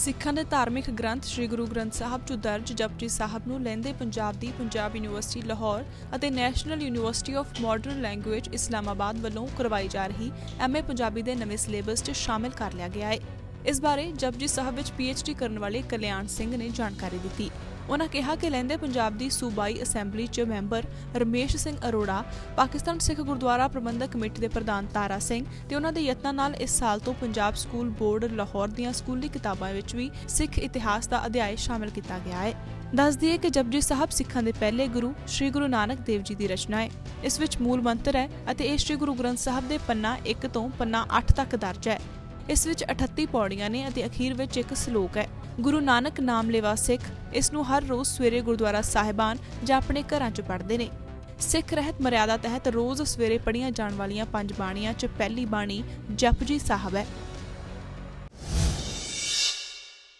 ਸਿੱਖਾਂ ਦੇ ਧਾਰਮਿਕ ਗ੍ਰੰਥ ਸ੍ਰੀ ਗੁਰੂ ਗ੍ਰੰਥ ਸਾਹਿਬ 'ਚ ਦਰਜ ਜਪਜੀ ਸਾਹਿਬ ਨੂੰ ਲਹਿੰਦੇ ਪੰਜਾਬ ਦੀ ਪੰਜਾਬ ਯੂਨੀਵਰਸਿਟੀ ਲਾਹੌਰ ਅਤੇ National University of Modern Language Islamabad ਵੱਲੋਂ ਕਰਵਾਈ ਜਾ ਰਹੀ ਐਮਏ ਪੰਜਾਬੀ ਦੇ ਨਵੇਂ ਸਿਲੇਬਸ 'ਚ ਸ਼ਾਮਿਲ ਕਰ ਲਿਆ ਗਿਆ ਹੈ। ਇਸ ਬਾਰੇ ਜਪਜੀ ਸਾਹਿਬ ਵਿੱਚ ਪੀਐਚਡੀ ਕਰਨ ਵਾਲੇ ਕਲਿਆਣ ਸਿੰਘ ਨੇ ਜਾਣਕਾਰੀ ਦਿੱਤੀ। ਉਹਨਾਂ ਕਿਹਾ ਕਿ ਲਹਿੰਦੇ ਪੰਜਾਬ ਦੀ ਸੂਬਾਈ ਅਸੈਂਬਲੀ 'ਚ ਮੈਂਬਰ ਰਮੇਸ਼ ਸਿੰਘ ਅਰੋੜਾ, ਪਾਕਿਸਤਾਨ ਸਿੱਖ ਗੁਰਦੁਆਰਾ ਪ੍ਰਬੰਧਕ ਕਮੇਟੀ ਦੇ ਪ੍ਰਧਾਨ ਤਾਰਾ ਸਿੰਘ ਤੇ ਉਹਨਾਂ ਦੇ ਯਤਨਾਂ ਨਾਲ ਇਸ ਸਾਲ ਤੋਂ ਪੰਜਾਬ ਸਕੂਲ ਬੋਰਡ ਲਾਹੌਰ ਦੀਆਂ ਸਕੂਲੀ ਕਿਤਾਬਾਂ ਵਿੱਚ ਵੀ ਸਿੱਖ ਇਤਿਹਾਸ ਦਾ ਅਧਿਆਇ ਸ਼ਾਮਿਲ ਕੀਤਾ ਗਿਆ ਹੈ। ਦੱਸ ਦਈਏ ਕਿ ਜਪਜੀ ਸਾਹਿਬ ਸਿੱਖਾਂ ਦੇ ਪਹਿਲੇ ਗੁਰੂ ਸ੍ਰੀ ਗੁਰੂ ਨਾਨਕ ਦੇਵ ਜੀ ਦੀ ਰਚਨਾ ਹੈ। ਇਸ ਵਿੱਚ ਮੂਲ ਮੰਤਰ ਹੈ ਅਤੇ ਇਹ ਸ੍ਰੀ ਗੁਰੂ ਗ੍ਰੰਥ ਸਾਹਿਬ ਦੇ ਪੰਨਾ 1 ਤੋਂ ਪੰਨਾ 8 ਤੱਕ ਦਰਜ ਹੈ। ਇਸ ਵਿੱਚ 38 ਪੌੜੀਆਂ ਨੇ ਅਤੇ ਅਖੀਰ ਵਿੱਚ ਇੱਕ ਸ਼ਲੋਕ ਹੈ। ਗੁਰੂ ਨਾਨਕ ਨਾਮ ਲੈਵਾ ਸਿੱਖ ਇਸ ਨੂੰ ਹਰ ਰੋਜ਼ ਸਵੇਰੇ ਗੁਰਦੁਆਰਾ ਸਾਹਿਬਾਨ ਜਾਂ ਆਪਣੇ ਘਰਾਂ 'ਚ ਪੜ੍ਹਦੇ ਨੇ। ਸਿੱਖ ਰਹਿਤ ਮਰਿਆਦਾ ਤਹਿਤ ਰੋਜ਼ ਸਵੇਰੇ ਪੜ੍ਹੀਆਂ ਜਾਣ ਵਾਲੀਆਂ ਪੰਜ ਬਾਣੀਆਂ 'ਚ ਪਹਿਲੀ ਬਾਣੀ ਜਪਜੀ ਸਾਹਿਬ ਹੈ।